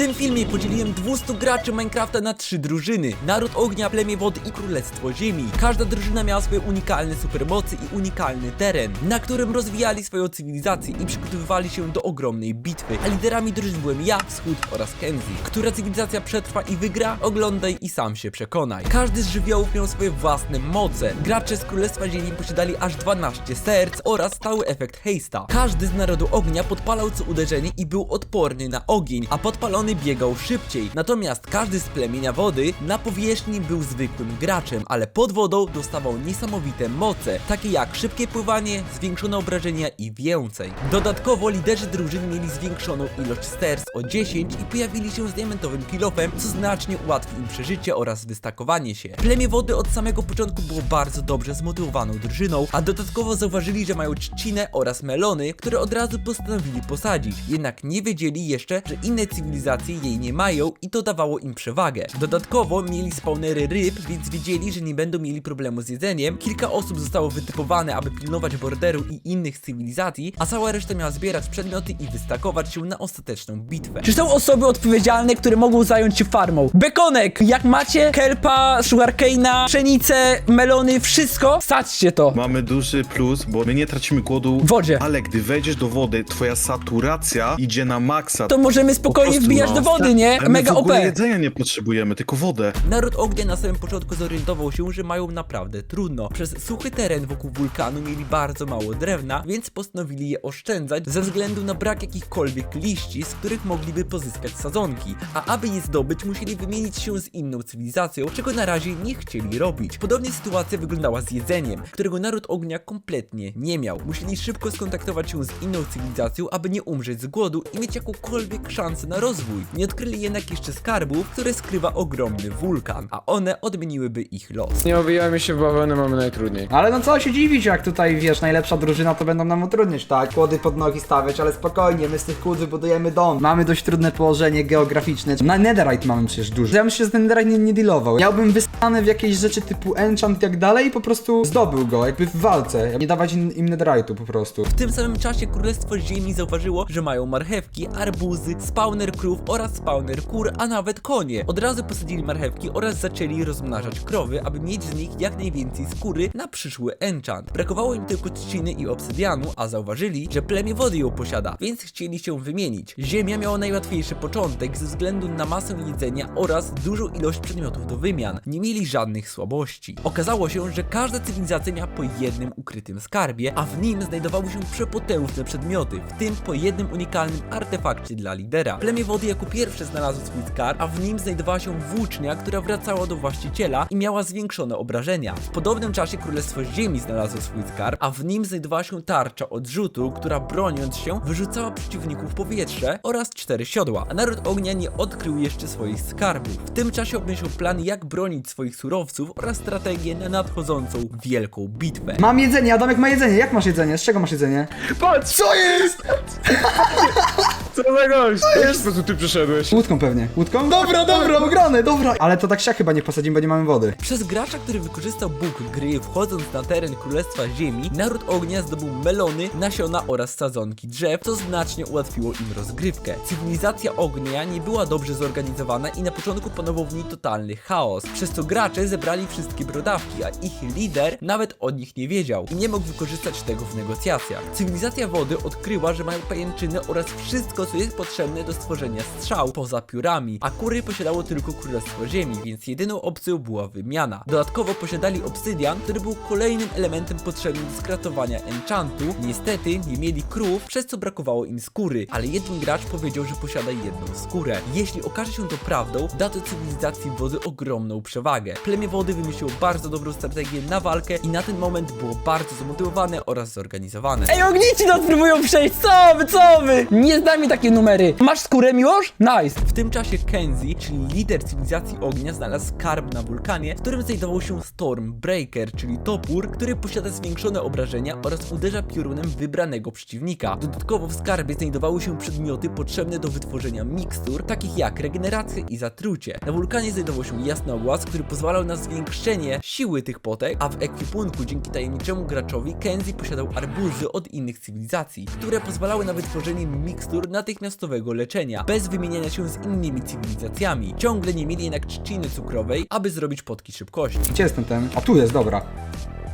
tym filmie podzieliłem 200 graczy Minecrafta na trzy drużyny. Naród ognia, plemię wody i królestwo ziemi. Każda drużyna miała swoje unikalne supermocy i unikalny teren, na którym rozwijali swoją cywilizację i przygotowywali się do ogromnej bitwy. A liderami drużyn byłem ja, Wschód oraz Kenzie. Która cywilizacja przetrwa i wygra? Oglądaj i sam się przekonaj. Każdy z żywiołów miał swoje własne moce. Gracze z Królestwa Ziemi posiadali aż 12 serc oraz stały efekt hejsta. Każdy z narodu ognia podpalał co uderzenie i był odporny na ogień, a podpalony biegał szybciej. Natomiast każdy z plemienia wody na powierzchni był zwykłym graczem, ale pod wodą dostawał niesamowite moce, takie jak szybkie pływanie, zwiększone obrażenia i więcej. Dodatkowo liderzy drużyn mieli zwiększoną ilość serc o 10 i pojawili się z diamentowym kilofem, co znacznie ułatwi im przeżycie oraz wystakowanie się. Plemię wody od samego początku było bardzo dobrze zmotywowaną drużyną, a dodatkowo zauważyli, że mają trzcinę oraz melony, które od razu postanowili posadzić. Jednak nie wiedzieli jeszcze, że inne cywilizacje jej nie mają i to dawało im przewagę. Dodatkowo mieli spawnery ryb, więc wiedzieli, że nie będą mieli problemu z jedzeniem. Kilka osób zostało wytypowane, aby pilnować borderu i innych cywilizacji, a cała reszta miała zbierać przedmioty i wystakować się na ostateczną bitwę. Czy są osoby odpowiedzialne, które mogą zająć się farmą? Bekonek! Jak macie kelpa, sugarcane'a, pszenicę, melony, wszystko, sadźcie to. Mamy duży plus, bo my nie tracimy głodu W wodzie. Ale gdy wejdziesz do wody, twoja saturacja idzie na maksa. To możemy spokojnie prostu, wbijać no. do wody, nie? Ale Mega w OP. ogóle jedzenia nie potrzebujemy, tylko wodę. Naród ognia na samym początku zorientował się, że mają naprawdę trudno. Przez suchy teren wokół wulkanu mieli bardzo mało drewna, więc postanowili je oszczędzać ze względu na brak jakichkolwiek liści, z których mogliby pozyskać sadzonki. A aby je zdobyć, musieli wymienić się z inną cywilizacją, czego na razie nie chcieli robić. Podobnie sytuacja wyglądała z jedzeniem, którego naród ognia kompletnie nie miał. Musieli szybko skontaktować się z inną cywilizacją, aby nie umrzeć z głodu i mieć jakąkolwiek szansę na rozwój. Nie odkryli jednak jeszcze skarbów, które skrywa ogromny wulkan, a one odmieniłyby ich los. Nie obijajmy się w bawełnę, mamy najtrudniej. Ale no co się dziwić, jak tutaj wiesz, najlepsza drużyna to będą nam utrudniać, tak? Kłody pod nogi stawiać, ale spokojnie, my z tych kłód wybudujemy dom. Mamy dość trudne położenie geograficzne. Na netherite mamy przecież dużo. Ja bym się z netherite nie, nie dealował. Miałbym wystany w jakieś rzeczy typu enchant i tak dalej i po prostu zdobył go, jakby w walce. Nie dawać im, im netherite'u po prostu. W tym samym czasie Królestwo Ziemi zauważyło, że mają marchewki, arbuzy, spawner krów oraz spawner kur, a nawet konie. Od razu posadzili marchewki oraz zaczęli rozmnażać krowy, aby mieć z nich jak najwięcej skóry na przyszły enchant. Brakowało im tylko trzciny i obsydianu, a zauważyli, że plemię wody ją posiada, więc chcieli się wymienić. Ziemia miała najłatwiejszy początek ze względu na masę jedzenia oraz dużą ilość przedmiotów do wymian. Nie mieli żadnych słabości. Okazało się, że każda cywilizacja miała po jednym ukrytym skarbie, a w nim znajdowały się przepotężne przedmioty, w tym po jednym unikalnym artefakcie dla lidera. Plemię wody jako pierwsze znalazło swój skarb, a w nim znajdowała się włócznia, która wracała do właściciela i miała zwiększone obrażenia. W podobnym czasie Królestwo Ziemi znalazło swój skarb, a w nim znajdowała się tarcza odrzutu, która broniąc się wyrzucała przeciwników w powietrze oraz cztery siodła. A naród ognia nie odkrył jeszcze swoich skarbów. W tym czasie obmyślił plan jak bronić swoich surowców oraz strategię na nadchodzącą wielką bitwę. Mam jedzenie, Adamek ma jedzenie. Jak masz jedzenie? Z czego masz jedzenie? Patrz! Co jest? Co za gość? Jak po prostu ty przyszedłeś? Łódką pewnie. Łódką? Dobra, dobra, ograne, dobra. Ale to tak się chyba nie posadzimy, bo nie mamy wody. Przez gracza, który wykorzystał bóg gry, wchodząc na teren Królestwa Ziemi, naród ognia zdobył melony, nasiona oraz sadzonki drzew, co znacznie ułatwiło im rozgrywkę. Cywilizacja ognia nie była dobrze zorganizowana i na początku panował w niej totalny chaos, przez co gracze zebrali wszystkie brodawki, a ich lider nawet o nich nie wiedział i nie mógł wykorzystać tego w negocjacjach. Cywilizacja wody odkryła, że mają pajęczyny oraz wszystko, co jest potrzebne do stworzenia strzał poza piórami, a kury posiadało tylko Królestwo Ziemi, więc jedyną opcją była wymiana. Dodatkowo posiadali obsydian, który był kolejnym elementem potrzebnym do skratowania enchantu. Niestety nie mieli krów, przez co brakowało im skóry, ale jeden gracz powiedział, że posiada jedną skórę. Jeśli okaże się to prawdą, da to cywilizacji wody ogromną przewagę. Plemię wody wymyśliło bardzo dobrą strategię na walkę i na ten moment było bardzo zmotywowane oraz zorganizowane. Ej, ognici nas próbują przejść, co wy, co wy? Nie mi takie numery. Masz skórę, Miłosz? Nice. W tym czasie Kenzie, czyli lider cywilizacji ognia, znalazł skarb na wulkanie, w którym znajdował się Stormbreaker, czyli topór, który posiada zwiększone obrażenia oraz uderza piorunem wybranego przeciwnika. Dodatkowo w skarbie znajdowały się przedmioty potrzebne do wytworzenia mikstur, takich jak regeneracja i zatrucie. Na wulkanie znajdował się jasnogłaz, który pozwalał na zwiększenie siły tych potek, a w ekwipunku dzięki tajemniczemu graczowi Kenzie posiadał arbuzy od innych cywilizacji, które pozwalały na wytworzenie mikstur na natychmiastowego leczenia, bez wymieniania się z innymi cywilizacjami. Ciągle nie mieli jednak trzciny cukrowej, aby zrobić potki szybkości. Gdzie jest ten ten? A tu jest, dobra.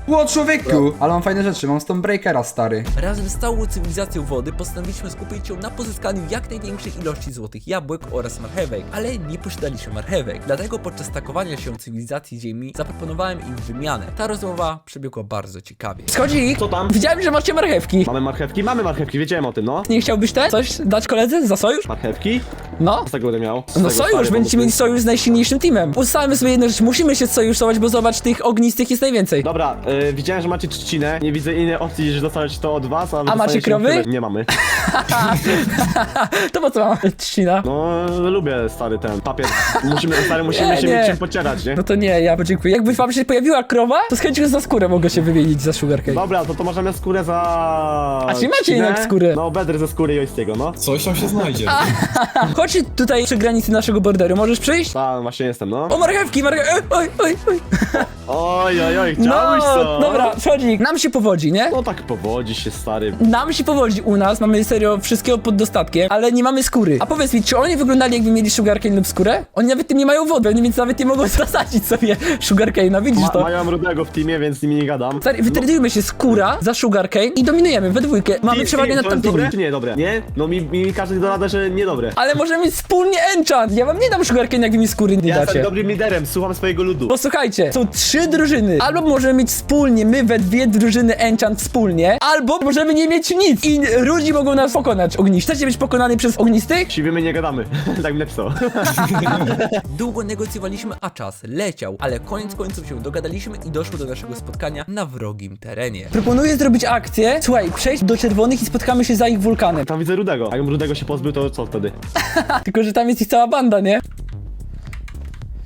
Ło, człowieku! Ale mam fajne rzeczy, mam Stonebreakera, stary. Razem z całą cywilizacją wody postanowiliśmy skupić się na pozyskaniu jak największej ilości złotych jabłek oraz marchewek, ale nie posiadaliśmy marchewek. Dlatego podczas takowania się cywilizacji Ziemi zaproponowałem im wymianę. Ta rozmowa przebiegła bardzo ciekawie. Schodzi. Co tam? Widziałem, że macie marchewki. Mamy marchewki? Mamy marchewki, wiedziałem o tym, no. Nie chciałbyś te? Coś dać koledze za sojusz? Marchewki? No. Co z tego będę miał? Z No tego sojusz, stary będziecie pomysł. mieli sojusz z najsilniejszym teamem. Ustalmy sobie jedną rzecz, musimy się sojuszować, bo zobacz, tych ognistych jest najwięcej. Dobra, y, widziałem, że macie trzcinę. Nie widzę innej opcji, niż dostać to od was, ale A macie dostaniecie krowy? tyle. Nie mamy. To po co mam trzcina? No, lubię stary ten papier. Musimy, stary, musimy Nie, się nie. mieć czym pocierać, nie? No to nie, ja podziękuję. Jakby wam się pojawiła krowa, to z chęcią za skórę mogę się wymienić za sugarcane. Dobra, to to możemy skórę za... A czy macie trzcinę? jednak skórę? No, bedry ze skóry Joystiego, no. Coś tam się znajdzie. Chodź tutaj przy granicy naszego borderu, możesz przyjść? Tak, właśnie jestem, no. O, marchewki, marchewki, oj, oj, oj. Oj, oj, oj, No, chciałbyś co? dobra, Schodzik, nam się powodzi, nie? No tak powodzi się, stary. Nam się powodzi u nas, mamy serio wszystkiego pod dostatkiem, ale nie mamy skóry. A powiedz mi, czy oni wyglądali jakby mieli sugarcane lub skórę? Oni nawet tym nie mają wody, więc nawet nie mogą zasadzić sobie sugarcane'a, widzisz Ma, to? mają rudego w teamie, więc z nimi nie gadam. Stary, wytradujmy się skóra za sugarcane i dominujemy we dwójkę. Mamy Team, przewagę team, nad to jest tamtymi. dobre czy nie dobre? Nie? No mi, mi każdy dorada, że niedobre. Ale możemy mieć wspólnie enchant. Ja wam nie dam sugarcane, jak wy mi skóry nie Ja jestem dacie. dobrym liderem, słucham swojego ludu. Posłuchajcie, są trzy drużyny. Albo możemy mieć wspólnie, my we dwie drużyny enchant wspólnie, albo możemy nie mieć nic i ludzi mogą nas pokonać ogniście. Chcecie być pokonany przez ognistych? Siwy my nie gadamy, tak mi napisał. Długo negocjowaliśmy, a czas leciał, ale koniec końców się dogadaliśmy i doszło do naszego spotkania na wrogim terenie. Proponuję zrobić akcję. Słuchaj, przejść do czerwonych i spotkamy się za ich wulkanem. Tam widzę rudego. A jakbym rudego się pozbył, to co wtedy? Tylko, że tam jest ich cała banda, nie?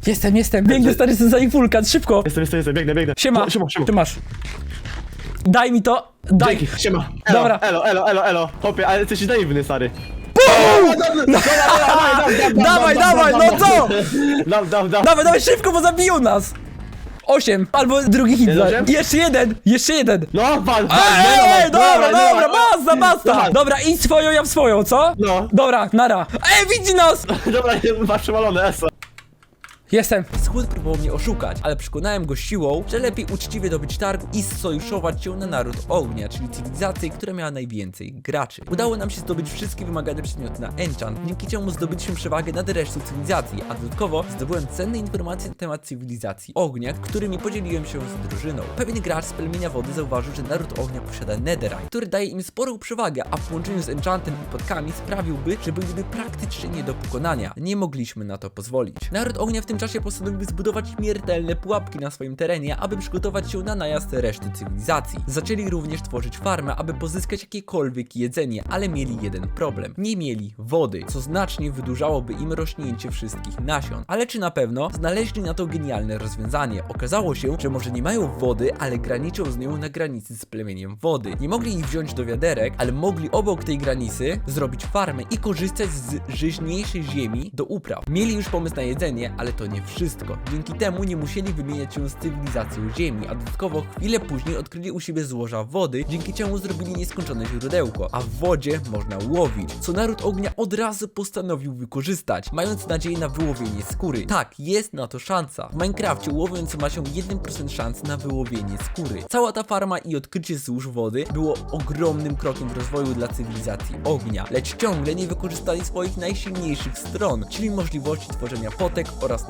Jestem, jestem. Biegnę stary za ich wulkan, szybko. Jestem, jestem, jestem, biegnę, biegnę. Siema. Siema, siema. Ty masz. Daj mi to. Daj. Dzięki, siema. Elo, Dobra. Elo, elo, elo, elo. Hopie, ale jesteś naiwny, stary. Dawaj, dawaj, no co? Dam, dam, dam. Dawaj, dawaj szybko, bo zabiją nas. Osiem, albo drugi hit. Jest za- osiem? Jeszcze jeden, jeszcze jeden. No, wal, wal, Ej, dobra, dobra, basta, basta. Dobra, idź swoją, ja w swoją, co? No. Dobra, nara. Ej, widzi nas! Dobra, masz przewalone, eso. Jestem. Schód próbował mnie oszukać, ale przekonałem go siłą, że lepiej uczciwie dobyć targ i sojuszować się na naród ognia, czyli cywilizację, która miała najwięcej graczy. Udało nam się zdobyć wszystkie wymagane przedmioty na enchant, dzięki czemu zdobyliśmy przewagę nad resztą cywilizacji, a dodatkowo zdobyłem cenne informacje na temat cywilizacji ognia, którymi podzieliłem się z drużyną. Pewien gracz z plemienia wody zauważył, że naród ognia posiada netherite, który daje im sporą przewagę, a w połączeniu z enchantem i podkami sprawiłby, że byliby praktycznie nie do pokonania. Nie mogliśmy na to pozwolić. Naród ognia w tym czasie postanowił zbudować śmiertelne pułapki na swoim terenie, aby przygotować się na najazd reszty cywilizacji. Zaczęli również tworzyć farmę, aby pozyskać jakiekolwiek jedzenie, ale mieli jeden problem. Nie mieli wody, co znacznie wydłużałoby im rośnięcie wszystkich nasion. Ale czy na pewno znaleźli na to genialne rozwiązanie? Okazało się, że może nie mają wody, ale graniczą z nią na granicy z plemieniem wody. Nie mogli ich wziąć do wiaderek, ale mogli obok tej granicy zrobić farmę i korzystać z żyźniejszej ziemi do upraw. Mieli już pomysł na jedzenie, ale to nie wszystko. Dzięki temu nie musieli wymieniać się z cywilizacją ziemi, a dodatkowo chwilę później odkryli u siebie złoża wody, dzięki czemu zrobili nieskończone źródełko, a w wodzie można łowić, co naród ognia od razu postanowił wykorzystać, mając nadzieję na wyłowienie skóry. Tak, jest na to szansa. W Minecrafcie łowiąc ma się 1% szans na wyłowienie skóry. Cała ta farma i odkrycie złóż wody było ogromnym krokiem w rozwoju dla cywilizacji ognia, lecz ciągle nie wykorzystali swoich najsilniejszych stron, czyli możliwości tworzenia potek oraz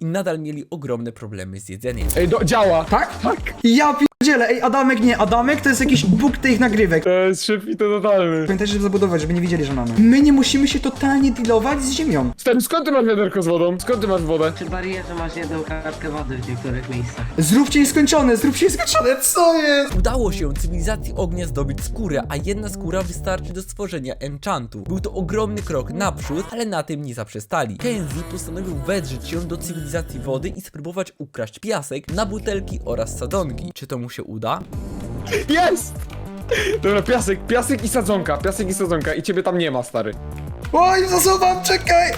i nadal mieli ogromne problemy z jedzeniem. Ej, do, działa. Tak? Tak. Ja pierdzielę, ej, Adamek nie, Adamek to jest jakiś bóg tych nagrywek. To jest szybki to totalny. Pamiętajcie, żeby zabudować, żeby nie wiedzieli, że mamy. My nie musimy się totalnie dealować z ziemią. Stary, skąd ty masz wiaderko z wodą? Skąd ty masz wodę? Przy barierze masz jedną kartkę wody w niektórych miejscach. Zróbcie nieskończone, zróbcie nieskończone, co jest? Udało się cywilizacji ognia zdobyć skórę, a jedna skóra wystarczy do stworzenia enchantu. Był to ogromny krok naprzód, ale na tym nie zaprzestali. Kenzie postanowił wedrzeć się do cywilizacji wody i spróbować ukraść piasek na butelki oraz sadzonki. Czy to mu się uda? Jest! Dobra, piasek, piasek i sadzonka, piasek i sadzonka i ciebie tam nie ma, stary. Oj, zasuwam, czekaj!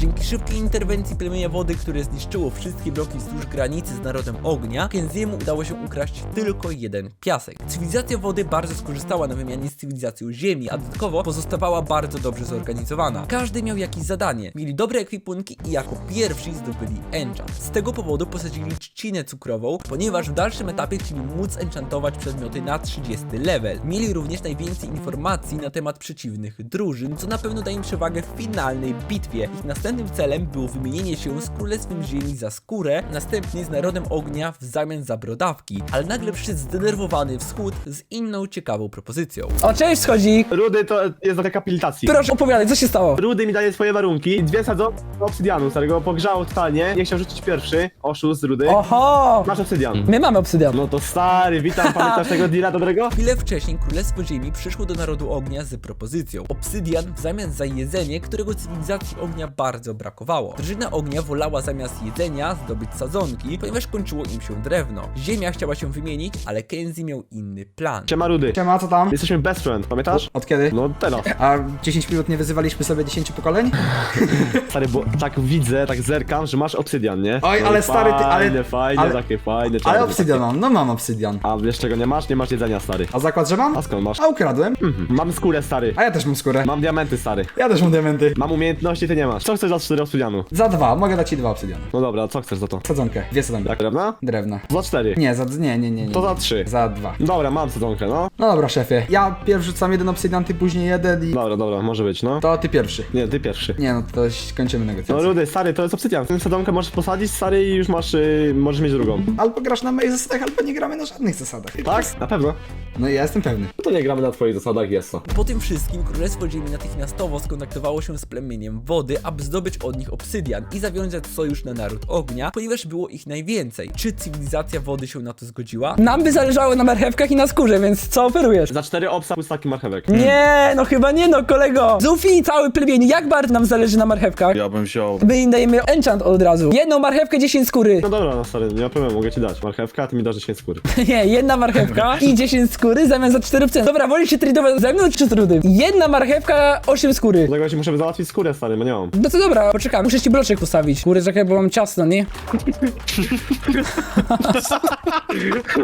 Dzięki szybkiej interwencji plemienia wody, które zniszczyło wszystkie bloki wzdłuż granicy z narodem ognia, Kenziemu udało się ukraść tylko jeden piasek. Cywilizacja wody bardzo skorzystała na wymianie z cywilizacją ziemi, a dodatkowo pozostawała bardzo dobrze zorganizowana. Każdy miał jakieś zadanie, mieli dobre ekwipunki i jako pierwsi zdobyli enchant. Z tego powodu posadzili trzcinę cukrową, ponieważ w dalszym etapie chcieli móc enchantować przedmioty na 30 level. Mieli również najwięcej informacji na temat przeciwnych drużyn, co na pewno da im przewagę w finalnej bitwie. Ich następnym celem było wymienienie się z Królestwem Ziemi za skórę, następnie z Narodem Ognia w zamian za brodawki. Ale nagle przyszedł zdenerwowany wschód z inną ciekawą propozycją. O, cześć, schodzik! Rudy to jest do dekapitacji. Proszę, opowiadaj, co się stało? Rudy mi daje swoje warunki. Dwie sadzonki obsydianu, starego pogrzało totalnie. Nie chciał rzucić pierwszy. Oszust z Rudy. Oho! Masz obsydian. My mamy obsydian. No to stary, witam, pamiętasz tego deala dobrego? Chwilę wcześniej Królestwo Ziemi przyszło do Narodu Ognia z propozycją. Obsydian w zamian za jedzenie, którego cywilizacji ognia bardzo brakowało. Drużyna ognia wolała zamiast jedzenia zdobyć sadzonki, ponieważ kończyło im się drewno. Ziemia chciała się wymienić, ale Kenzie miał inny plan. Siema Rudy. Siema, co tam? Jesteśmy best friend, pamiętasz? Od kiedy? No teraz. A 10 minut nie wyzywaliśmy sobie 10 pokoleń? Stary, bo tak widzę, tak zerkam, że masz obsydian, nie? Oj, No ale stary, ty- ale- Fajne, fajne, ale- takie fajne. Ale obsydian mam, no mam obsydian. A wiesz czego nie masz? Nie masz jedzenia, stary. A zakład, że mam? A skąd masz? A ukradłem? Mhm. Mam skórę, stary. A ja też mam skórę. Mam diamenty, stary. Ja też mam diamenty. Mam umiejętności, ty nie masz. Co chcesz za cztery obsydianu? Za dwa, mogę dać ci dwa obsydiany. No dobra, co chcesz za to? Sadzonkę, dwie sadzonki. Jak drewna? Drewna. Za cztery. Nie, za, nie, nie, nie, nie. To za trzy. Za dwa. Dobra, mam sadzonkę, no. No dobra, szefie. Ja pierwszy rzucam jeden obsydian, ty później jeden i... Dobra, dobra, może być, no. To ty pierwszy. Nie, ty pierwszy. Nie, no to kończymy No negocjacje. Rudy, stary, to jest obsydian. Tę sadzonkę możesz posadzić, stary, i już masz, y, możesz mieć drugą. Albo grasz na moich zasadach, albo nie gramy na żadnych zasadach. Tak? Na pewno. No ja jestem pewny. No to nie gramy na twoich zasadach, jest to. Po tym wszystkim Królestwo Ziemi natychmiastowo skontaktowało się z plemieniem wody, aby zdobyć od nich obsydian i zawiązać sojusz na naród ognia, ponieważ było ich najwięcej. Czy cywilizacja wody się na to zgodziła? Nam by zależało na marchewkach i na skórze, więc co oferujesz? Za cztery obsa plus taki marchewek. Nie, no chyba nie no, kolego. Zufi, cały plemień, jak bardzo nam zależy na marchewkach? Ja bym wziął. My im dajemy enchant od razu. Jedną marchewkę, 10 skóry. No dobra, no stary, nie ma problemu, mogę ci dać marchewkę, a ty mi dasz 10 skór. Nie, jedna marchewka i 10 skóry zamiast za 4 obceny. Dobra, wolisz się tradować ze mną czy z trudem? Jedna marchewka, 8 skóry. Dlatego ci muszę załatwić skórę, stary, bo nie mam. No to dobra, poczekaj, muszę ci bloczek postawić. Kurde, czekaj, bo mam ciasno, nie?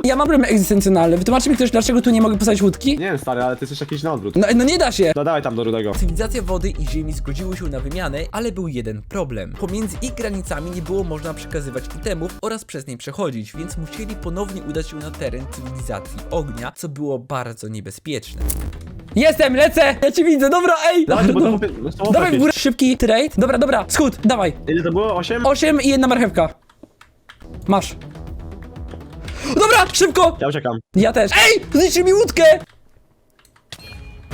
ja mam problem egzystencjonalny. Wytłumaczy mi ktoś, dlaczego tu nie mogę postawić łódki? Nie wiem, stary, ale ty jesteś jakiś na odwrót. No, no nie da się. No dawaj tam do Rudego. Cywilizacja wody i ziemi zgodziły się na wymianę, ale był jeden problem. Pomiędzy ich granicami nie było można przekazywać itemów oraz przez nie przechodzić, więc musieli ponownie udać się na teren cywilizacji ognia, co było bardzo niebezpieczne. Jestem, lecę! Ja cię widzę, dobra, ej! Dawaj, bo to no. chłopie... No, to Dawaj w górę, szybki trade. Dobra, dobra, schód, dawaj. Ile to było? 8? 8 i jedna marchewka. Masz. Dobra, szybko! Ja uciekam. Ja też. Ej! Zniszczy mi łódkę!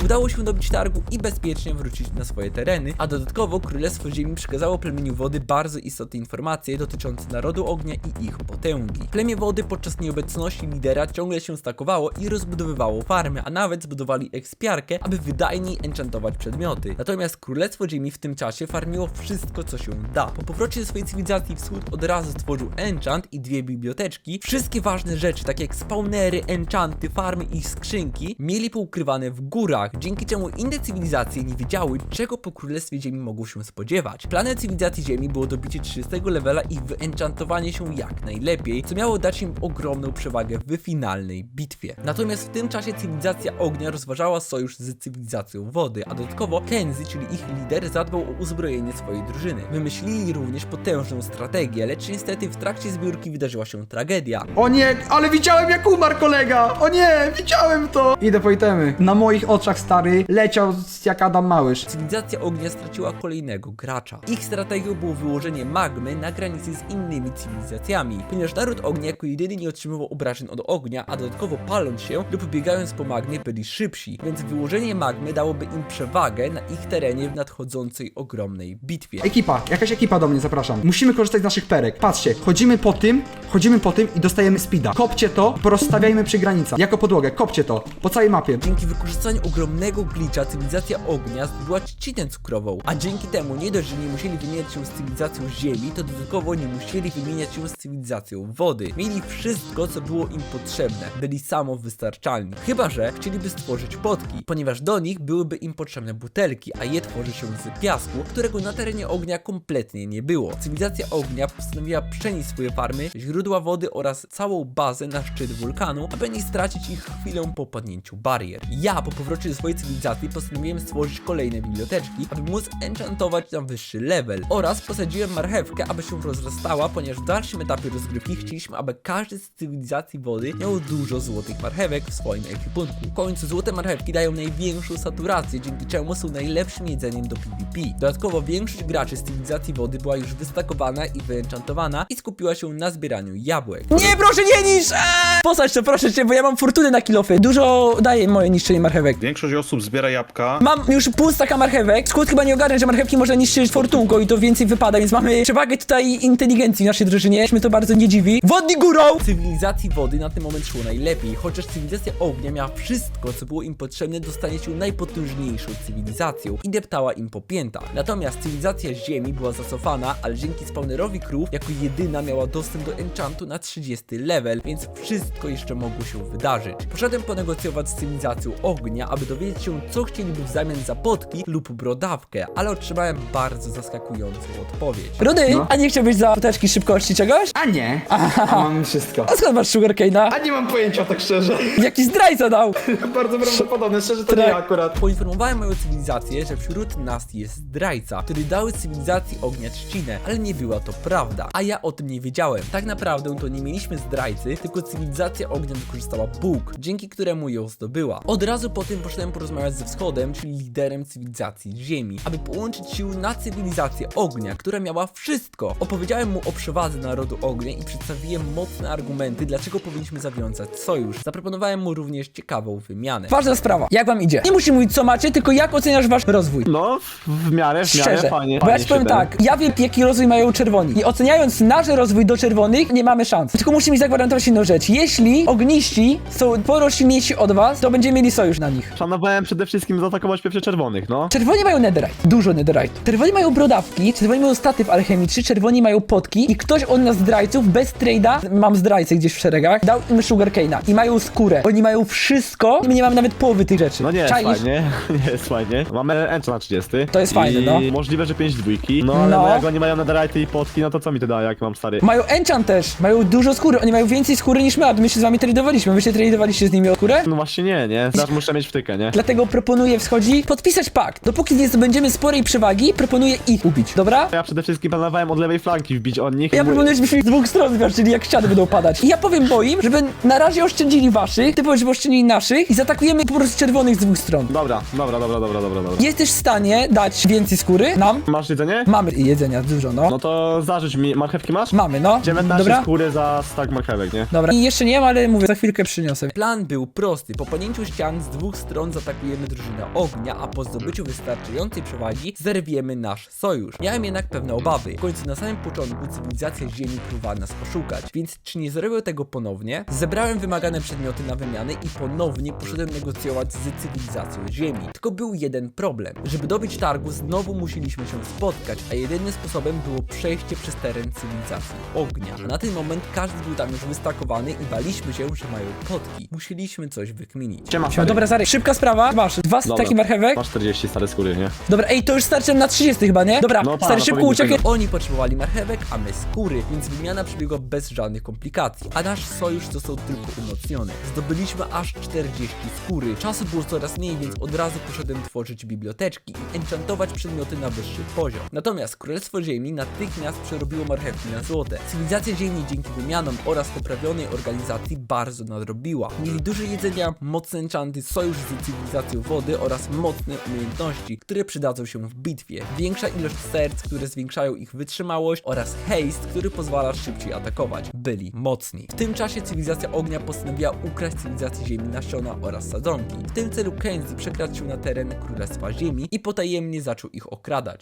Udało się dobić targu i bezpiecznie wrócić na swoje tereny, a dodatkowo Królestwo Ziemi przekazało plemieniu wody bardzo istotne informacje dotyczące narodu ognia i ich potęgi. Plemię wody podczas nieobecności lidera ciągle się stakowało i rozbudowywało farmy, a nawet zbudowali ekspiarkę, aby wydajniej enchantować przedmioty. Natomiast Królestwo Ziemi w tym czasie farmiło wszystko co się da. Po powrocie ze swojej cywilizacji wschód od razu stworzył enchant i dwie biblioteczki. Wszystkie ważne rzeczy, takie jak spawnery, enchanty, farmy i skrzynki, mieli poukrywane w górach, dzięki czemu inne cywilizacje nie wiedziały, czego po Królestwie Ziemi mogą się spodziewać. Planem cywilizacji Ziemi było dobicie 30 levela i wyenchantowanie się jak najlepiej, co miało dać im ogromną przewagę w finalnej bitwie. Natomiast w tym czasie cywilizacja ognia rozważała sojusz z cywilizacją wody, a dodatkowo Kenzie, czyli ich lider, zadbał o uzbrojenie swojej drużyny. Wymyślili również potężną strategię, lecz niestety w trakcie zbiórki wydarzyła się tragedia. O nie, ale widziałem jak umarł kolega! O nie, widziałem to! Idę po itemy. Na moich oczach stary leciał z- jak Adam Małysz. Cywilizacja ognia straciła kolejnego gracza. Ich strategią było wyłożenie magmy na granicy z innymi cywilizacjami, ponieważ naród ognia jako jedyny nie otrzymywał obrażeń od ognia, a dodatkowo paląc się lub biegając po magmie byli szybsi, więc wyłożenie magmy dałoby im przewagę na ich terenie w nadchodzącej ogromnej bitwie. Ekipa, jakaś ekipa do mnie, zapraszam. Musimy korzystać z naszych perek. Patrzcie, chodzimy po tym, chodzimy po tym i dostajemy speeda. Kopcie to, porozstawiajmy przy granicach. Jako podłogę, kopcie to. Po całej mapie. Dzięki wykorzystaniu ogromnej ogromnego glitcha cywilizacja ognia zdobyła trzcinę cukrową, a dzięki temu nie dość, że nie musieli wymieniać się z cywilizacją ziemi, to dodatkowo nie musieli wymieniać się z cywilizacją wody. Mieli wszystko, co było im potrzebne. Byli samowystarczalni. Chyba, że chcieliby stworzyć potki, ponieważ do nich byłyby im potrzebne butelki, a je tworzy się z piasku, którego na terenie ognia kompletnie nie było. Cywilizacja ognia postanowiła przenieść swoje farmy, źródła wody oraz całą bazę na szczyt wulkanu, aby nie stracić ich chwilę po padnięciu barier. Ja po powrocie do swojej cywilizacji postanowiłem stworzyć kolejne biblioteczki, aby móc enchantować na wyższy level oraz posadziłem marchewkę, aby się rozrastała, ponieważ w dalszym etapie rozgrywki chcieliśmy, aby każdy z cywilizacji wody miał dużo złotych marchewek w swoim ekwipunku. W końcu złote marchewki dają największą saturację, dzięki czemu są najlepszym jedzeniem do PvP. Dodatkowo większość graczy z cywilizacji wody była już wystakowana i wyenchantowana i skupiła się na zbieraniu jabłek. Nie, proszę, nie niż! Eee! Posadź to, proszę cię, bo ja mam fortunę na kilofy. Dużo daje moje niszczenie marchewek. Większość osób zbiera jabłka. Mam już pół staka marchewek. Skład chyba nie ogarnia, że marchewki można niszczyć fortunką i to więcej wypada, więc mamy przewagę tutaj inteligencji w naszej drużynie. Mnie to bardzo nie dziwi. Wodni górą! Cywilizacji wody na tym moment szło najlepiej, chociaż cywilizacja ognia miała wszystko, co było im potrzebne do stania się najpotężniejszą cywilizacją i deptała im po piętach. Natomiast cywilizacja ziemi była zacofana, ale dzięki spawnerowi krów jako jedyna miała dostęp do enchantu na 30 level, więc wszystko jeszcze mogło się wydarzyć. Poszedłem ponegocjować z cywilizacją ognia, aby dowiedzieć się, co chcieliby w zamian za potki lub brodawkę, ale otrzymałem bardzo zaskakującą odpowiedź. Rudy, a nie chciałbyś za poteczki szybkości czegoś? A nie, a mam wszystko. A skąd masz sugarcane'a? A nie mam pojęcia tak szczerze. Jaki zdrajca dał? Bardzo prawdopodobne, szczerze to nie akurat. Poinformowałem moją cywilizację, że wśród nas jest zdrajca, który dały cywilizacji ognia trzcinę, ale nie była to prawda, a ja o tym nie wiedziałem. Tak naprawdę to nie mieliśmy zdrajcy, tylko cywilizacja ognia wykorzystała Bóg, dzięki któremu ją zdobyła. Od razu po tym poszedłem porozmawiać ze wschodem, czyli liderem cywilizacji Ziemi, aby połączyć siły na cywilizację ognia, która miała wszystko. Opowiedziałem mu o przewadze narodu ognia i przedstawiłem mocne argumenty, dlaczego powinniśmy zawiązać sojusz. Zaproponowałem mu również ciekawą wymianę. Ważna sprawa. Jak wam idzie? Nie musisz mówić co macie, tylko jak oceniasz wasz rozwój? No, w, miarę, w miarę, Szczerze, fajnie. bo ja ci powiem tak, ja wiem jaki rozwój mają czerwoni i oceniając nasz rozwój do czerwonych nie mamy szans. Tylko musi mi zagwarantować jedną rzecz, jeśli ogniści są sporo silniejsi od was, to będziemy mieli sojusz na nich. Planowałem przede wszystkim zaatakować pierwsze czerwonych, no. Czerwoni mają netherite, dużo netherite. Czerwoni mają brodawki, czerwoni mają statyw alchemiczny, czerwoni mają potki i ktoś od nas zdrajców bez trade'a, mam zdrajcę gdzieś w szeregach, dał im sugarcane'a i mają skórę. Oni mają wszystko, my nie mamy nawet połowy tych rzeczy. No nie jest Czaisz? fajnie, nie jest fajnie. Mamy Encha na 30. To jest fajne, I no. możliwe, że 5 dwójki. No ale No. no. jak oni mają netherite i potki, no to co mi to da, jak mam stary? Mają enchant też, mają dużo skóry, oni mają więcej skóry niż my, a my się z wami tradowaliśmy, wy się tradowaliście z nimi o skórę? No właśnie nie, nie. Zaraz muszę mieć wtykę, nie? Dlatego proponuję wschodzi podpisać pakt. Dopóki nie zdobędziemy sporej przewagi, proponuję ich ubić, dobra? Ja przede wszystkim planowałem od lewej flanki wbić od nich. Ja proponuję, żebyśmy z dwóch stron czyli jak ściany będą padać. I ja powiem boim, żeby na razie oszczędzili waszych, ty powiesz, żeby oszczędzili naszych i zaatakujemy po prostu czerwonych z dwóch stron. Dobra, dobra, dobra, dobra, dobra, dobra. Jesteś w stanie dać więcej skóry nam? Masz jedzenie? Mamy jedzenia dużo, no. No to zarzuć mi, marchewki masz? Mamy, no. 19 Dobra? skóry za stack marchewek, nie? Dobra. I jeszcze nie mam, ale mówię, za chwilkę przyniosę. Plan był prosty. Po ścian z dwóch stron zaatakujemy drużynę ognia, a po zdobyciu wystarczającej przewagi zerwiemy nasz sojusz. Miałem jednak pewne obawy. W końcu na samym początku cywilizacja Ziemi próbowała nas oszukać, więc czy nie zrobię tego ponownie? Zebrałem wymagane przedmioty na wymianę i ponownie poszedłem negocjować z cywilizacją Ziemi. Tylko był jeden problem. Żeby dobyć targu znowu musieliśmy się spotkać, a jedynym sposobem było przejście przez teren cywilizacji ognia. A na ten moment każdy był tam już wystakowany i baliśmy się, że mają potki. Musieliśmy coś wykminić. Siema, stary. dobra, Zary, szybka sprawa. Masz dwa Dobra. taki marchewek. Masz 40 stare skóry, nie? Dobra, ej, to już starczy na 30 chyba, nie? Dobra, No stary, no szybko powinno uciekaj. Oni potrzebowali marchewek, a my skóry, więc wymiana przebiegła bez żadnych komplikacji, a nasz sojusz został tylko umocniony. Zdobyliśmy aż 40 skóry. Czasu było coraz mniej, więc od razu poszedłem tworzyć biblioteczki i enchantować przedmioty na wyższy poziom. Natomiast Królestwo Ziemi natychmiast przerobiło marchewki na złote. Cywilizacja Ziemi dzięki wymianom oraz poprawionej organizacji bardzo nadrobiła. Mieli dużo jedzenia, mocne enchanty, sojusz z cywilizacją wody oraz mocne umiejętności, które przydadzą się w bitwie. Większa ilość serc, które zwiększają ich wytrzymałość oraz haste, który pozwala szybciej atakować. Byli mocni. W tym czasie cywilizacja ognia postanowiła ukraść cywilizacji ziemi nasiona oraz sadzonki. W tym celu Kenzie przekradł się na teren Królestwa Ziemi i potajemnie zaczął ich okradać.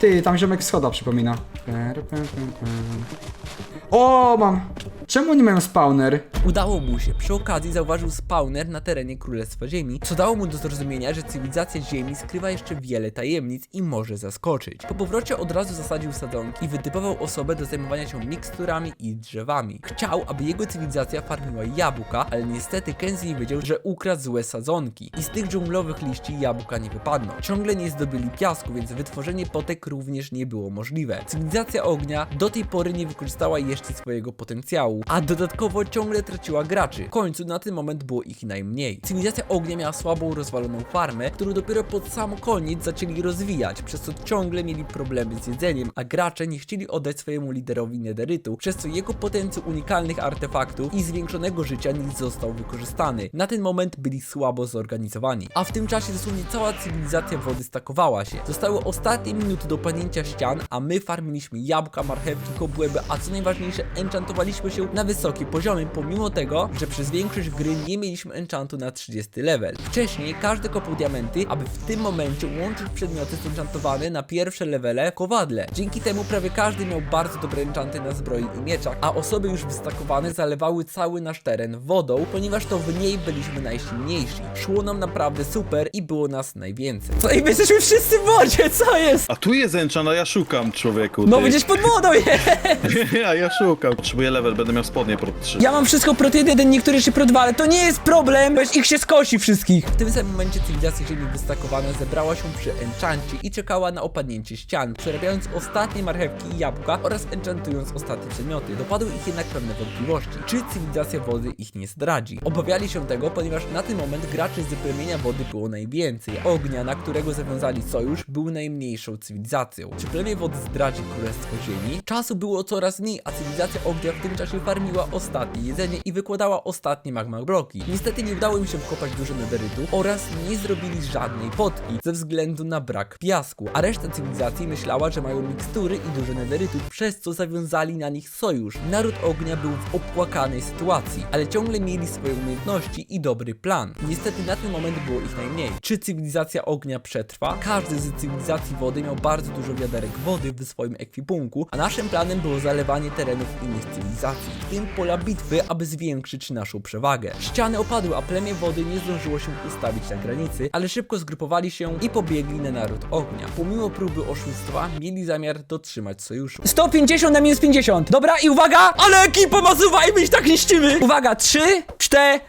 Ty, tam ziomek schoda przypomina. O, mam! Czemu nie mają spawner? Udało mu się. Przy okazji zauważył spawner na terenie Królestwa Ziemi, co dało mu do zrozumienia, że cywilizacja Ziemi skrywa jeszcze wiele tajemnic i może zaskoczyć. Po powrocie od razu zasadził sadzonki i wytypował osobę do zajmowania się miksturami i drzewami. Chciał, aby jego cywilizacja farmiła jabłka, ale niestety Kenzie wiedział, że ukradł złe sadzonki i z tych dżunglowych liści jabłka nie wypadną. Ciągle nie zdobyli piasku, więc wytworzenie potek również nie było możliwe. Cywilizacja ognia do tej pory nie wykorzystała jeszcze swojego potencjału, a dodatkowo ciągle traciła graczy. W końcu na ten moment było ich najmniej. Cywilizacja ognia miała słabą, rozwaloną farmę, którą dopiero pod sam koniec zaczęli rozwijać, przez co ciągle mieli problemy z jedzeniem, a gracze nie chcieli oddać swojemu liderowi nederytu, przez co jego potencjał unikalnych artefaktów i zwiększonego życia nie został wykorzystany. Na ten moment byli słabo zorganizowani. A w tym czasie dosłownie cała cywilizacja wody stakowała się. Zostały ostatnie minuty do panięcia ścian, a my farmiliśmy jabłka, marchewki, kobłęby, a co najważniejsze, enchantowaliśmy się na wysokim poziomie, pomimo tego, że przez większość gry nie mieliśmy enchantu na 30 level. Wcześniej każdy kopał diamenty, aby w tym momencie łączyć przedmioty zenchantowane na pierwsze levele kowadle. Dzięki temu prawie każdy miał bardzo dobre enchanty na zbroi i mieczach, a osoby już wystakowane zalewały cały nasz teren wodą, ponieważ to w niej byliśmy najsilniejsi. Szło nam naprawdę super i było nas najwięcej. Co? I my jesteśmy wszyscy w wodzie, co jest? A tu jest enchant, a ja szukam, człowieku. No ty. będziesz pod wodą, je! A ja szukam. Potrzebuję level, będę miał spodnie pro 3. Ja mam wszystko pro 1, niektóre jeszcze pro 2, ale to nie jest problem, bo ich się skosi wszystkich. W tym samym momencie cywilizacja Ziemi wystakowana zebrała się przy enchancie i czekała na opadnięcie ścian, przerabiając ostatnie marchewki i jabłka oraz enchantując ostatnie przedmioty. Dopadły ich jednak pewne wątpliwości. Czy cywilizacja wody ich nie zdradzi? Obawiali się tego, ponieważ na ten moment graczy z plemienia wody było najwięcej. Ognia, na którego zawiązali sojusz, był najmniejszą cywilizacją. Czy plemię wody zdradzi Królestwo Ziemi? Czasu było coraz mniej, a cywilizacja ognia w tym czasie farmiła ostatnie jedzenie i wykładała ostatnie magma bloki. Niestety nie udało im się wkopać dużo nederytu oraz nie zrobili żadnej potki ze względu na brak piasku, a reszta cywilizacji myślała, że mają mikstury i dużo nederytu, przez co zawiązali na nich sojusz. Naród ognia był w opłakanej sytuacji, ale ciągle mieli swoje umiejętności i dobry plan. Niestety na ten moment było ich najmniej. Czy cywilizacja ognia przetrwa? Każdy z cywilizacji wody miał bardzo dużo wiaderek wody w swoim ekwipunku, a naszym planem było zalewanie terenów innych cywilizacji, w tym pola bitwy, aby zwiększyć naszą przewagę. Ściany opadły, a plemię wody nie zdążyło się ustawić na granicy, ale szybko zgrupowali się i pobiegli na naród ognia. Pomimo próby oszustwa, mieli zamiar dotrzymać sojuszu. 150 na minus 50. Dobra, i uwaga! Ale ekipa masuwa i my ich tak niszczymy! Uwaga, 3, 4,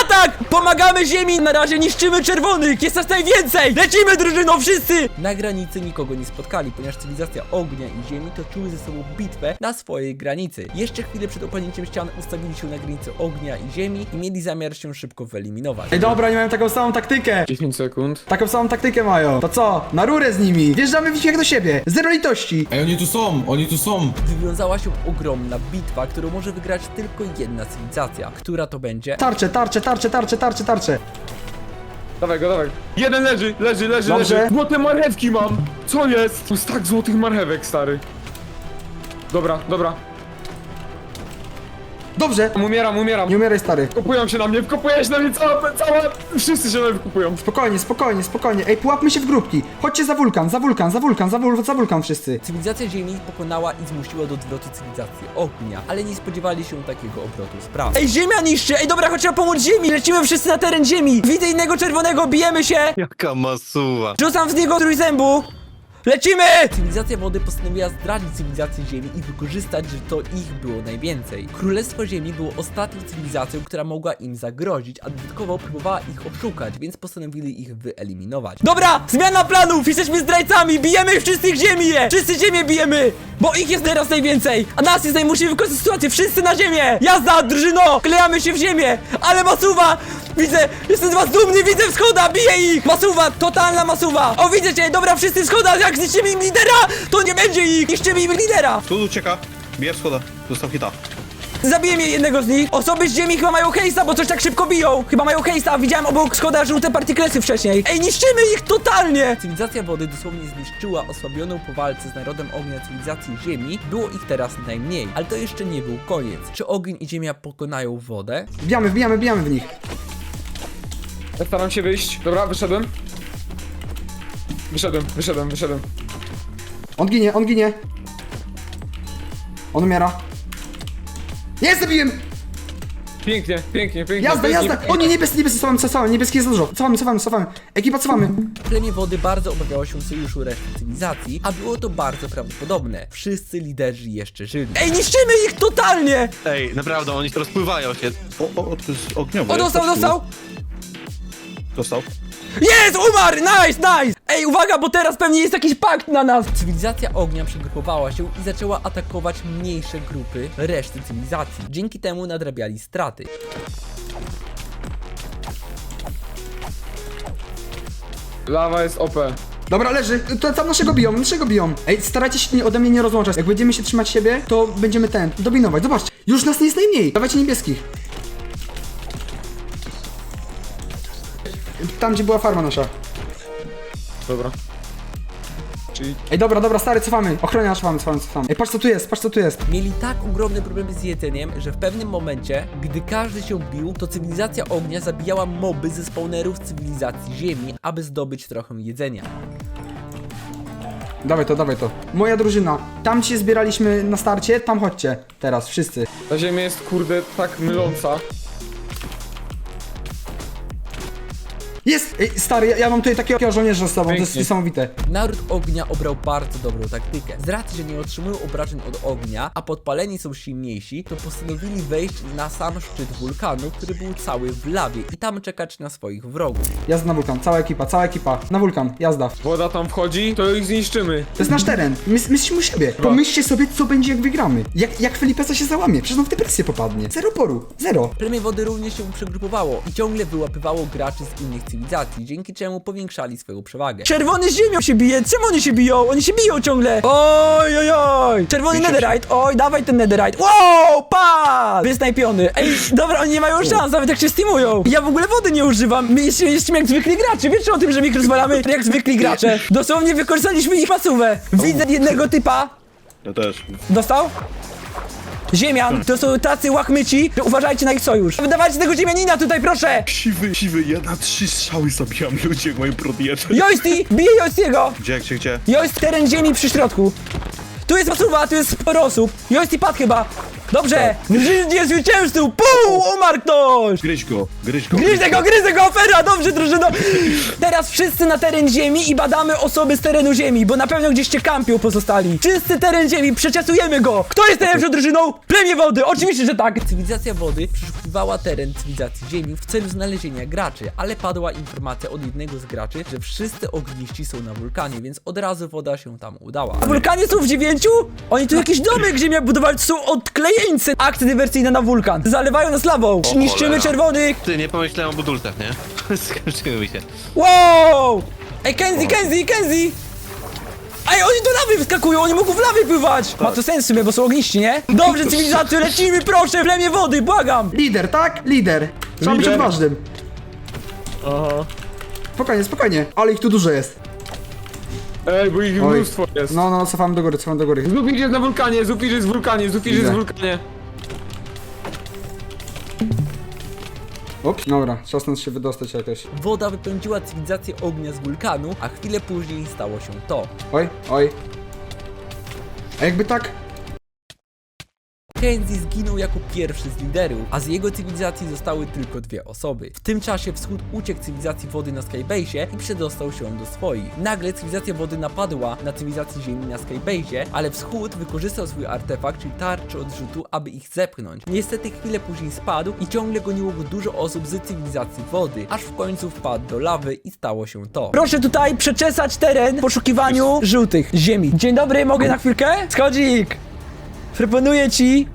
atak! Pomagamy ziemi! Na razie niszczymy czerwonych! Jest nas najwięcej! Lecimy drużyną, wszyscy! Na granicy nikogo nie spotkali, ponieważ cywilizacja ognia i ziemi toczyły ze sobą bitwę na swojej granicy. Jeszcze chwilę przed opadnięciem ścian ustawili się na granicy ognia i ziemi i mieli zamiar się szybko wyeliminować. Ej, dobra, oni mają taką samą taktykę. 10 sekund. Taką samą taktykę mają. To co? Na rurę z nimi. Wjeżdżamy w nich jak do siebie. Zero litości. Ej, oni tu są, oni tu są. Wywiązała się ogromna bitwa, którą może wygrać tylko jedna cywilizacja. Która to będzie? Tarcze, tarcze, tarcze, tarcze, tarcze, tarcze. Dawaj go, dawaj. Jeden leży, leży, leży, Dobrze. leży. Złote marchewki mam. Co jest? Tu jest tak złotych marchewek, stary. Dobra, dobra. Dobrze. Umieram, umieram. Nie umieraj, stary. Wkopują się na mnie, wkopuje się na mnie cała, cała... Wszyscy się na mnie wkopują. Spokojnie, spokojnie, spokojnie. Ej, pułapmy się w grupki. Chodźcie za wulkan, za wulkan, za wulkan, za, wul za wulkan wszyscy. Cywilizacja Ziemi pokonała i zmusiła do odwrotu cywilizację ognia, ale nie spodziewali się takiego obrotu spraw. Ej, ziemia niszczy! Ej, dobra, chodź trzeba pomóc ziemi! Lecimy wszyscy na teren ziemi! Widzę innego czerwonego, bijemy się! Jaka masuwa. Rzucam z niego trójzębu! Lecimy! Cywilizacja wody postanowiła zdradzić cywilizację Ziemi i wykorzystać, że to ich było najwięcej. Królestwo Ziemi było ostatnią cywilizacją, która mogła im zagrozić, a dodatkowo próbowała ich oszukać, więc postanowili ich wyeliminować. Dobra, zmiana planów! Jesteśmy zdrajcami! Bijemy wszystkich ziemi! Je. Wszyscy ziemię bijemy! Bo ich jest teraz najwięcej! A nas jest naj... Musimy wykorzystać sytuację! Wszyscy na ziemię! Jazda, drużyno! Klejamy się w ziemię! Ale masuwa! Widzę! Jestem z was dumny! Widzę wschoda! Biję ich! Masuwa! Totalna masuwa! O, widzę cię! Dobra, wszyscy wschoda! Jak zniszczymy im lidera, to nie będzie ich! Niszczymy im lidera! Tu ucieka. Bierz schoda. Dostał hita. Zabiję mnie jednego z nich. Osoby z ziemi chyba mają hejsa, bo coś tak szybko biją. Chyba mają hejsa. Widziałem obok Skoda żółte partiklesy wcześniej. Ej, niszczymy ich totalnie! Cywilizacja wody dosłownie zniszczyła osłabioną po walce z narodem ognia cywilizacji Ziemi. Było ich teraz najmniej, ale to jeszcze nie był koniec. Czy ogień i ziemia pokonają wodę? Wbijamy, wbijamy, wbijamy w nich. Ja staram się wyjść. Dobra, wyszedłem. Wyszedłem, wyszedłem, wyszedłem. On ginie, on ginie. On umiera. Jest, zabiłem! Pięknie, pięknie, pięknie. Jazda, pięknie. jazda! O nie, niebiescy, niebiescy, cofamy, cofamy, niebieskie jest za dużo. Cofamy, cofamy, cofamy. Ekipa, cofamy. Plemię wody bardzo obawiało się sojuszu reszty cywilizacji, a było to bardzo prawdopodobne. Wszyscy liderzy jeszcze żyli. Ej, niszczymy ich totalnie! Ej, naprawdę, oni rozpływają się. O, o, to jest ogniowe. O, dostał, dostał! Dostał. Jest, umarł! Nice, nice! Ej, uwaga, bo teraz pewnie jest jakiś pakt na nas! Cywilizacja ognia przygrupowała się i zaczęła atakować mniejsze grupy reszty cywilizacji. Dzięki temu nadrabiali straty. Lawa jest OP. Dobra, leży. To tam naszego biją, naszego biją. Ej, starajcie się nie, ode mnie nie rozłączać. Jak będziemy się trzymać siebie, to będziemy ten, dominować. Zobaczcie, już nas nie jest najmniej. Dawajcie niebieskich. Tam, gdzie była farma nasza. Dobra. Czyli Ej, dobra, dobra, stary, cofamy. Ochroniarz, cofamy, cofamy, cofamy. Ej, patrz co tu jest, patrz co tu jest. Mieli tak ogromne problemy z jedzeniem, że w pewnym momencie, gdy każdy się bił, to cywilizacja ognia zabijała moby ze spawnerów cywilizacji ziemi, aby zdobyć trochę jedzenia. Dawaj to, dawaj to. Moja drużyna. Tam się zbieraliśmy na starcie, tam chodźcie. Teraz, wszyscy. ta ziemia jest kurde tak myląca. Jest! Ej, stary, ja, ja mam tutaj takiego żołnierza z sobą, to jest Pięknie. niesamowite. Naród ognia obrał bardzo dobrą taktykę. Z racji, że nie otrzymują obrażeń od ognia, a podpaleni są silniejsi, to postanowili wejść na sam szczyt wulkanu, który był cały w lawie i tam czekać na swoich wrogów. Jazda na wulkan, cała ekipa, cała ekipa. Na wulkan, jazda. Woda tam wchodzi, to ich zniszczymy. To jest nasz teren. My, my jesteśmy u siebie. Pomyślcie sobie, co będzie, jak wygramy. Jak, jak Felipesa się załamie. Przecież on w depresję popadnie. Zero poru. Zero. Plemię wody również się przegrupowało i ciągle wyłapywało graczy z innych cywilizacji, dzięki czemu powiększali swoją przewagę. Czerwony z ziemią się bije, czemu oni się biją? Oni się biją ciągle! Oj, oj, oj! Czerwony netherite, oj, dawaj ten netherite. Wow, pa! Wysnajpiony. Ej, dobra, oni nie mają szans, nawet jak się steamują. Ja w ogóle wody nie używam, my jesteśmy, jesteśmy jak zwykli gracze. Wiecie o tym, że my ich rozwalamy jak zwykli gracze? Dosłownie wykorzystaliśmy ich pasówę. Widzę jednego typa. Ja też. Dostał? Ziemian, to są tacy łachmyci, że uważajcie na ich sojusz. Wydawajcie tego ziemianina tutaj, proszę! Siwy, siwy, ja na trzy strzały zabijam ludzi, jak prot jeden. Joysti, bije Joystiego! Gdzie, gdzie, gdzie? Joyst teren ziemi przy środku. Tu jest pasuwa, tu jest sporo osób. Joysti padł chyba. Dobrze, życie zwycięzców, pół, umarł ktoś! Gryź go, gryź go. Gryzę go, gryzę go, afera, dobrze drużyno! Teraz wszyscy na teren ziemi i badamy osoby z terenu ziemi, bo na pewno gdzieś cię kampią pozostali. Czysty teren ziemi, przeczesujemy go! Kto jest najlepszą drużyną? Plemię wody, oczywiście, że tak! Cywilizacja wody przeszukiwała teren cywilizacji ziemi w celu znalezienia graczy, ale padła informacja od jednego z graczy, że wszyscy ogniści są na wulkanie, więc od razu woda się tam udała. A wulkanie są w dziewięciu? Oni tu jakiś domek ziemia budowali, to są odklejeńcy! Akty dywersyjne na wulkan. Zalewają nas lawą. Niszczymy cholera. czerwonych. Ty, nie pomyślałem o budulcach, nie? Skończyły mi się. Wow! Ej, Kenzie, Kenzie, Kenzie! Ej, oni do lawy wyskakują, oni mogą w lawie pływać! Ma to sens w sumie, bo są ogniści, nie? Dobrze, cywilizacjo, lecimy, proszę, plemię wody, błagam! Lider, tak? Lider. Trzeba być Lider. odważnym. Aha. Spokojnie, spokojnie. Ale ich tu dużo jest. Ej, bo ich Oj. mnóstwo jest. No, no, cofamy do góry, cofamy do góry. Zufir jest na wulkanie, Zufir jest w wulkanie, Zufir jest w wulkanie. Ups, dobra, trzeba stąd się wydostać jakoś. Woda wypędziła cywilizację ognia z wulkanu, a chwilę później stało się to. Oj, oj. A jakby tak... Kenzie zginął jako pierwszy z liderów, a z jego cywilizacji zostały tylko dwie osoby. W tym czasie wschód uciekł cywilizacji wody na Skybase'ie i przedostał się do swoich. Nagle cywilizacja wody napadła na cywilizację ziemi na Skybase'ie, ale wschód wykorzystał swój artefakt, czyli tarczę odrzutu, aby ich zepchnąć. Niestety chwilę później spadł i ciągle goniło go dużo osób z cywilizacji wody, aż w końcu wpadł do lawy i stało się to. Proszę tutaj przeczesać teren w poszukiwaniu żółtych ziemi. Dzień dobry, mogę na chwilkę? Schodzik! Proponuję ci...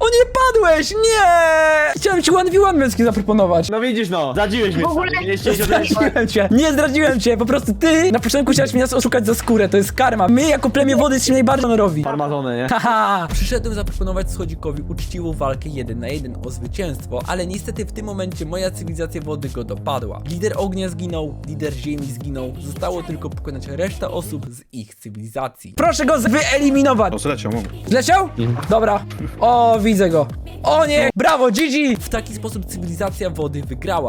O nie padłeś, nie! Chciałem ci 1v1 męski zaproponować. No widzisz no, zadziłeś mnie stary. Nie chciałeś Zdradziłem cię! Nie zdradziłem cię, po prostu ty na początku chciałeś mnie nas oszukać za skórę, to jest karma. My jako plemię wody jesteśmy najbardziej honorowi. Farmazony, nie? Haha! Przyszedłem zaproponować Schodzikowi uczciwą walkę jeden na jeden o zwycięstwo, ale niestety w tym momencie moja cywilizacja wody go dopadła. Lider ognia zginął, lider ziemi zginął, zostało tylko pokonać resztę osób z ich cywilizacji. Proszę go wyeliminować! O, zleciał, mam. Zleciał? Dobra. O, widzę go. O nie! Brawo, GG! W taki sposób cywilizacja wody wygrała,